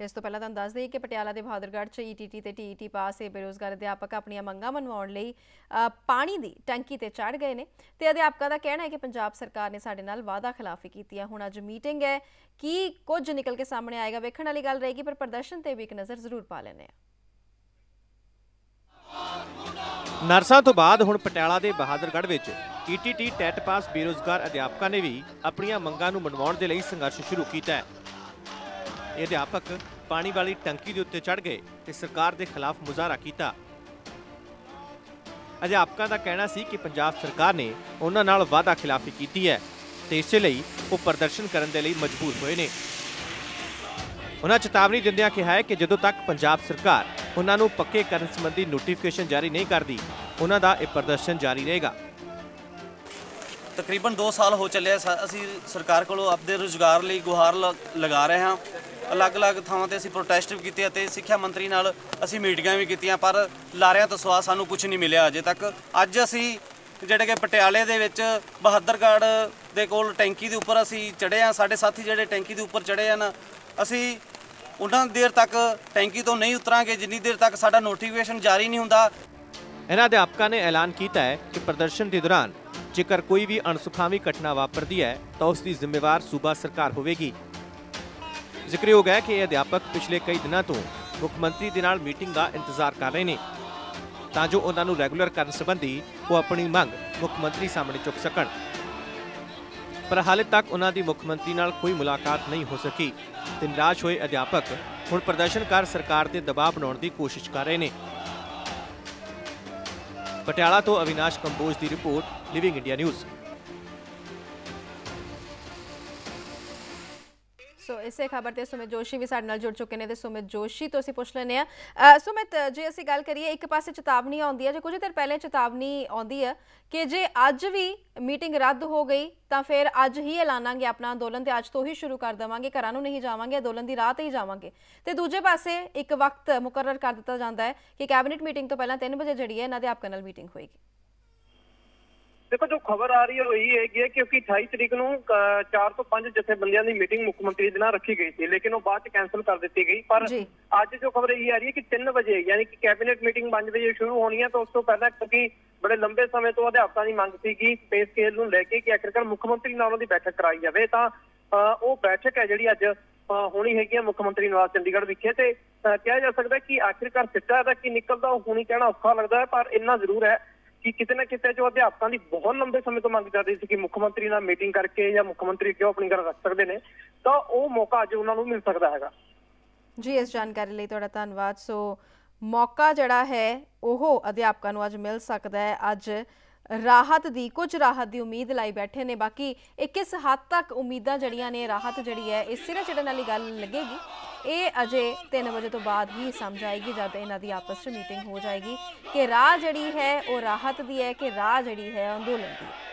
ਤੇ ਇਸ ਤੋਂ ਪਹਿਲਾਂ ਤੁਹਾਨੂੰ ਦੱਸ ਦਈਏ ਕਿ ਪਟਿਆਲਾ ਦੇ ਬਹਾਦਰਗੜ੍ਹ 'ਚ ਈਟੀਟੀ ਤੇ ਟੀਈਟੀ ਪਾਸ ਇਹ ਬੇਰੋਜ਼ਗਾਰ ਅਧਿਆਪਕ ਆਪਣੀਆਂ ਮੰਗਾਂ ਮਨਵਾਉਣ ਲਈ ਪਾਣੀ ਦੀ ਟੈਂਕੀ ਤੇ ਚੜ ਗਏ ਨੇ। ਤੇ ਅਧਿਆਪਕਾਂ ਦਾ ਕਹਿਣਾ ਹੈ ਕਿ ਪੰਜਾਬ ਸਰਕਾਰ ਨੇ ਸਾਡੇ ਨਾਲ ਵਾਅਦਾ ਖਿਲਾਫੀ ਕੀਤੀ ਹੈ ਹੁਣ ਅੱਜ ਮੀਟਿੰਗ ਹੈ। ਕੀ ਕੁਝ ਨਿਕਲ ਕੇ ਸਾਹਮਣੇ ਆਏਗਾ? ਵੇਖਣ ਵਾਲੀ ਗੱਲ ਰਹੇਗੀ, ਪਰ ਪ੍ਰਦਰਸ਼ਨ ਤੇ ਵੀ ਇੱਕ ਨਜ਼ਰ ਜ਼ਰੂਰ ਪਾ ਲੈਣੇ ਆ ਨਰਸਾਂ ਤੋਂ ਬਾਅਦ ਹੁਣ ਪਟਿਆਲਾ ਦੇ ਬਹਾਦਰਗੜ੍ਹ ਵਿੱਚ ਈਟੀਟੀ ਟੈਟ ਪਾਸ ਬੇਰੋਜ਼ਗਾਰ ਅਧਿਆਪਕਾਂ ਨੇ ਵੀ ਆਪਣੀਆਂ ਮੰਗਾਂ ਨੂੰ ਮਨਵਾਉਣ ਦੇ ਲਈ ਸੰਘਰਸ਼ ਸ਼ੁਰੂ ਕੀਤਾ ਹੈ। ਇਹ ਅਧਿਆਪਕ ਪਾਣੀ ਵਾਲੀ ਟੰਕੀ ਦੇ ਉੱਤੇ ਚੜ ਗਏ ਤੇ ਸਰਕਾਰ ਦੇ ਖਿਲਾਫ ਮੁਜ਼ਾਹਰਾ ਕੀਤਾ। ਅਧਿਆਪਕਾਂ ਦਾ ਕਹਿਣਾ ਸੀ ਕਿ ਪੰਜਾਬ ਸਰਕਾਰ ਨੇ ਉਹਨਾਂ ਨਾਲ ਵਾਅਦਾ ਖਿਲਾਫੀ ਕੀਤੀ ਹੈ ਤੇ ਇਸੇ ਲਈ ਉਹ ਪ੍ਰਦਰਸ਼ਨ ਕਰਨ ਦੇ ਲਈ ਮਜਬੂਰ ਹੋਏ ਨੇ। ਉਹਨਾਂ ਚੇਤਾਵਨੀ ਦਿੰਦਿਆਂ ਕਿਹਾ ਹੈ ਕਿ ਜਦੋਂ ਤੱਕ ਪੰਜਾਬ ਸਰਕਾਰ ਉਹਨਾਂ ਨੂੰ ਪੱਕੇ ਕਰਨ ਸੰਬੰਧੀ ਨੋਟੀਫਿਕੇਸ਼ਨ ਜਾਰੀ ਨਹੀਂ ਕਰਦੀ, ਉਹਨਾਂ ਦਾ ਇਹ ਪ੍ਰਦਰਸ਼ਨ ਜਾਰੀ ਰਹੇਗਾ। ਤਕਰੀਬਨ 2 ਸਾਲ ਹੋ ਚੱਲਿਆ ਅਸੀਂ ਸਰਕਾਰ ਕੋਲੋਂ ਆਪਦੇ ਰੁਜ਼ਗਾਰ ਲਈ ਗੁਹਾਰ ਲ- ਲਗਾ ਰਹੇ ਹਾਂ। ਅਲੱਗ-ਅਲੱਗ ਥਾਵਾਂ ਤੇ ਅਸੀਂ ਪ੍ਰੋਟੈਸਟ ਵੀ ਕੀਤੇ ਅਤੇ ਸਿੱਖਿਆ ਮੰਤਰੀ ਨਾਲ ਅਸੀਂ ਮੀਟਿੰਗਾਂ ਵੀ ਕੀਤੀਆਂ, ਪਰ ਲਾਰਿਆਂ ਤੋਂ ਸਵਾ ਸਾਨੂੰ ਕੁਝ ਨਹੀਂ ਮਿਲਿਆ ਅਜੇ ਤੱਕ। ਅੱਜ ਅਸੀਂ ਜਿਹੜੇ ਕਿ ਪਟਿਆਲੇ ਦੇ ਵਿੱਚ ਬਹਾਦਰਗੜ੍ਹ ਦੇ ਕੋਲ ਟੈਂਕੀ ਦੇ ਉੱਪਰ ਅਸੀਂ ਚੜ੍ਹੇ ਆ ਸਾਡੇ ਸਾਥੀ ਜਿਹੜੇ ਟੈਂਕੀ ਦੇ ਉੱਪਰ ਚੜ੍ਹੇ ਹਨ, ਅਸੀਂ ਉਹਨਾਂ ਦੇਰ ਤੱਕ ਟੈਂਕੀ ਤੋਂ ਨਹੀਂ ਉਤਰਾਂਗੇ, ਜਿੰਨੀ ਦੇਰ ਤੱਕ ਸਾਡਾ ਨੋਟੀਫਿਕੇਸ਼ਨ ਜਾਰੀ ਨਹੀਂ ਹੁੰਦਾ। ਇਹਨਾਂ ਅਧਿਆਪਕਾਂ ਨੇ ਐਲਾਨ ਕੀਤਾ ਹੈ ਕਿ ਪ੍ਰਦਰਸ਼ਨ ਦੇ ਦੌਰਾਨ ਜੇਕਰ ਕੋਈ ਵੀ ਅਣਸੁਖਾਵੀ ਘਟਨਾ ਵਾਪਰਦੀ ਹੈ, ਤਾਂ ਉਸ ਦੀ ਜ਼ਿੰਮੇਵਾਰ ਸੂਬਾ ਸਰਕਾਰ ਹੋਵੇਗੀ। ਜ਼ਿਕਰਯੋਗ ਹੈ ਕਿ ਇਹ ਅਧਿਆਪਕ ਪਿਛਲੇ ਕਈ ਦਿਨਾਂ ਤੋਂ ਮੁੱਖ ਮੰਤਰੀ ਦੇ ਨਾਲ ਮੀਟਿੰਗ ਦਾ ਇੰਤਜ਼ਾਰ ਕਰ ਰਹੇ ਨੇ। ਤਾਂ ਜੋ ਉਹਨਾਂ ਨੂੰ ਰੈਗੂਲਰ ਕਰਨ ਸੰਬੰਧੀ ਉਹ ਆਪਣੀ ਮੰਗ ਮੁੱਖ ਮੰਤਰੀ ਸਾਹਮਣੇ ਚੁੱਕ ਸਕਣ। ਪਰ ਹਾਲੇ ਤੱਕ ਉਹਨਾਂ ਦੀ ਮੁੱਖ ਮੰਤਰੀ ਨਾਲ ਕੋਈ ਮੁਲਾਕਾਤ ਨਹੀਂ ਹੋ ਸਕੀ। ਤੇ ਨਿਰਾਸ਼ ਹੋਏ ਅਧਿਆਪਕ ਹੁਣ ਪ੍ਰਦਰਸ਼ਨਕਾਰ ਸਰਕਾਰ ਤੇ ਦਬਾਅ ਬਣਾਉਣ ਦੀ ਕੋਸ਼ਿਸ਼ ਕਰ ਰਹੇ ਨੇ। ਪਟਿਆਲਾ ਤੋਂ ਅਵਿਨਾਸ਼ ਕੰਬੋਜ ਦੀ report living India news so ਇਸੇ ਖਬਰ ਤੇ ਸੁਮਿਤ ਜੋਸ਼ੀ ਵੀ ਸਾਡੇ ਨਾਲ ਜੁੜ ਚੁੱਕੇ ਨੇ ਤੇ ਸੁਮਿਤ ਜੋਸ਼ੀ ਤੋਂ ਅਸੀਂ ਪੁੱਛ ਲੈਨੇ ਆ ਸੁਮਿਤ, ਜੇ ਅਸੀਂ ਗੱਲ ਕਰੀਏ, ਇੱਕ ਪਾਸੇ ਚੇਤਾਵਨੀ ਆਉਂਦੀ ਹੈ, ਜੇ ਕੁਝ ਦਿਨ ਪਹਿਲੇ ਚੇਤਾਵਨੀ ਆਉਂਦੀ ਹੈ ਕਿ ਜੇ ਅੱਜ ਵੀ ਮੀਟਿੰਗ ਰੱਦ ਹੋ ਗਈ, ਤਾਂ ਫਿਰ ਅੱਜ ਹੀ ਐਲਾਨਾਂਗੇ ਆਪਣਾ ਅੰਦੋਲਨ ਤੇ ਅੱਜ ਤੋਂ ਹੀ ਸ਼ੁਰੂ ਕਰ ਦੇਵਾਂਗੇ, ਘਰਾਂ ਨੂੰ ਨਹੀਂ ਜਾਵਾਂਗੇ, ਅੰਦੋਲਨ ਦੀ ਰਾਹ ਤੇ ਹੀ ਜਾਵਾਂਗੇ। ਤੇ ਦੂਜੇ ਪਾਸੇ ਇੱਕ ਵਕਤ ਮੁਕਰਰ ਕਰ ਦਿੱਤਾ ਜਾਂਦਾ ਹੈ ਕਿ ਕੈਬਨਿਟ ਮੀਟਿੰਗ ਤੋਂ ਪਹਿਲਾਂ 3 ਵਜੇ ਜਿਹੜੀ ਹੈ, ਇਹਨਾਂ ਦੇ ਆਪਕਾ ਨਾਲ ਮੀਟਿੰਗ ਹੋਏਗੀ। ਦੇਖੋ ਜੋ ਖਬਰ ਆ ਰਹੀ ਹੈ ਉਹ ਇਹੀ ਹੈਗੀ ਹੈ ਕਿਉਂਕਿ 28 ਤਰੀਕ ਨੂੰ 4 ਤੋਂ 5 ਜਥੇਬੰਦੀਆਂ ਦੀ ਮੀਟਿੰਗ ਮੁੱਖ ਮੰਤਰੀ ਦੇ ਨਾਲ ਰੱਖੀ ਗਈ ਸੀ ਲੇਕਿਨ ਉਹ ਬਾਅਦ ਚ ਕੈਨਸਲ ਕਰ ਦਿੱਤੀ ਗਈ ਪਰ। ਅੱਜ ਜੋ ਖਬਰ ਇਹ ਆ ਰਹੀ ਹੈ ਕਿ 3 ਵਜੇ ਯਾਨੀ ਕਿ ਕੈਬਨਿਟ ਮੀਟਿੰਗ 5 ਵਜੇ ਸ਼ੁਰੂ ਹੋਣੀ ਹੈ ਤਾਂ ਉਸ ਤੋਂ ਪਹਿਲਾਂ ਕਿਉਂਕਿ ਬੜੇ ਲੰਬੇ ਸਮੇਂ ਤੋਂ ਅਧਿਆਪਕਾਂ ਦੀ ਮੰਗ ਸੀ ਕਿ ਪੇ ਸਕੇਲ ਨੂੰ ਲੈ ਕੇ ਕਿ ਆਖਿਰਕਾਰ ਮੁੱਖ ਮੰਤਰੀ ਨਾਲ ਉਹਨਾਂ ਦੀ ਬੈਠਕ ਕਰਾਈ ਜਾਵੇ ਤਾਂ ਉਹ ਬੈਠਕ ਹੈ ਜਿਹੜੀ ਅੱਜ ਹੋਣੀ ਹੈਗੀ ਹੈ ਮੁੱਖ ਮੰਤਰੀ ਨਿਵਾਸ ਚੰਡੀਗੜ੍ਹ ਵਿਖੇ ਤੇ ਕਿਹਾ ਜਾ ਸਕਦਾ ਕਿ ਆਖਿਰਕਾਰ ਸਿੱਟਾ ਇਹਦਾ ਕੀ ਨਿਕਲਦਾ ਉਹ ਹੁਣੀ ਕਹਿਣਾ ਔਖਾ ਲੱਗਦਾ ਹੈ ਪਰ ਇੰਨਾ ਜ਼ਰੂਰ ਹੈ ਕਿ ਕਿਤੇ ਨਾ ਕਿਤੇ ਜੋ ਅਧਿਆਪਕਾਂ ਦੀ ਬਹੁਤ ਲੰਬੇ ਸਮੇਂ ਤੋਂ ਮੰਗ ਚੱਲਦੀ ਸੀ ਕਿ ਮੁੱਖ ਮੰਤਰੀ ਨਾਲ ਮੀਟਿੰਗ ਕਰਕੇ ਜਾਂ ਮੁੱਖ ਮੰਤਰੀ ਕਿਉਂ ਆਪਣੀ ਗੱਲ ਰੱਖ ਸਕਦੇ ਨੇ, ਤਾਂ ਉਹ ਮੌਕਾ ਅੱਜ ਉਹਨਾਂ ਨੂੰ ਮਿਲ ਸਕਦਾ ਹੈਗਾ। ਜੀ, ਇਸ ਜਾਣਕਾਰੀ ਲਈ ਤੁਹਾਡਾ ਧੰਨਵਾਦ। ਸੋ ਮੌਕਾ ਜਿਹੜਾ ਹੈ, ਉਹ ਅਧਿਆਪਕਾਂ ਨੂੰ ਅੱਜ ਮਿਲ ਸਕਦਾ ਹੈ। ਅੱਜ ਰਾਹਤ ਦੀ, ਕੁਝ ਰਾਹਤ ਦੀ ਉਮੀਦ ਲਾਈ ਬੈਠੇ ਨੇ। ਬਾਕੀ ਇਹ ਕਿਸ ਹੱਦ ਤੱਕ ਉਮੀਦਾਂ ਜੜੀਆਂ ਨੇ, ਰਾਹਤ ਜਿਹੜੀ ਹੈ, ਇਹ ਸਿਰੇ ਚੜਨ ਵਾਲੀ ਗੱਲ ਲੱਗੇਗੀ। ਇਹ ਅਜੇ 3 ਵਜੇ ਤੋਂ ਬਾਅਦ ਹੀ ਸਮਝ ਆਏਗੀ ਜਦ ਇਹਨਾਂ ਦੀ ਆਪਸ ਵਿੱਚ ਮੀਟਿੰਗ ਹੋ ਜਾਏਗੀ ਕਿ ਰਾਹ ਜਿਹੜੀ ਹੈ ਉਹ ਰਾਹਤ ਦੀ ਹੈ ਕਿ ਰਾਹ ਜਿਹੜੀ ਹੈ ਅੰਦੋਲਨ ਦੀ ਹੈ।